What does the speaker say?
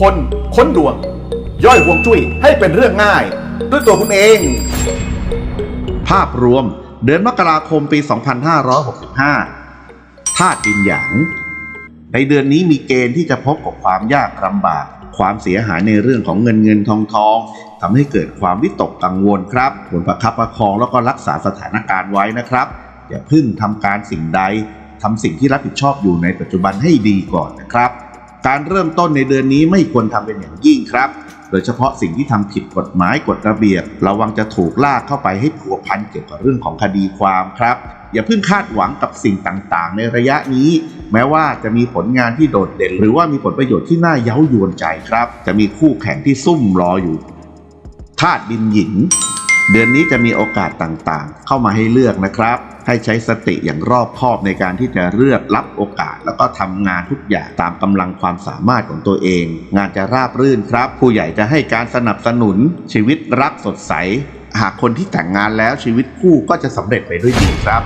คนค้นดวง ย่อยห่วงจุ้ยให้เป็นเรื่องง่าย ด้วยตัวคุณเอง ภาพรวมเดือนมกราคมปี 2565ธาตุดินหยาง ในเดือนนี้มีเกณฑ์ที่จะพบกับความยากลำบาก ความเสียหายในเรื่องของเงินเงินทองทองทำให้เกิดความวิตกกังวลครับควรประคับประคองแล้วก็รักษาสถานการณ์ไว้นะครับ อย่าเพึ่งทำการสิ่งใดทำสิ่งที่รับผิดชอบอยู่ในปัจจุบันให้ดีก่อนนะครับ การเริ่มต้นในเดือนนี้ไม่ควรทำเป็นอย่างยิ่งครับ โดยเฉพาะสิ่งที่ทำผิดกฎหมายกฎระเบียบ ระวังจะถูกลากเข้าไปให้ผัวพันเกี่ยวกับเรื่องของคดีความครับ อย่าเพิ่งคาดหวังกับสิ่งต่างๆ ในระยะนี้ แม้ว่าจะมีผลงานที่โดดเด่น หรือว่ามีผลประโยชน์ที่น่าเย้ายวนใจครับ จะมีคู่แข่งที่ซุ่มรออยู่ธาตุดินหญิง เดือนนี้จะมีโอกาสต่างๆ เข้ามาให้เลือกนะครับ ให้ใช้สติอย่างรอบคอบในการที่จะเลือกรับโอกาส แล้วก็ทำงานทุกอย่างตามกำลังความสามารถของตัวเอง งานจะราบรื่นครับ ผู้ใหญ่จะให้การสนับสนุนชีวิตรักสดใส หากคนที่แต่งงานแล้วชีวิตคู่ก็จะสำเร็จไปด้วยดีครับ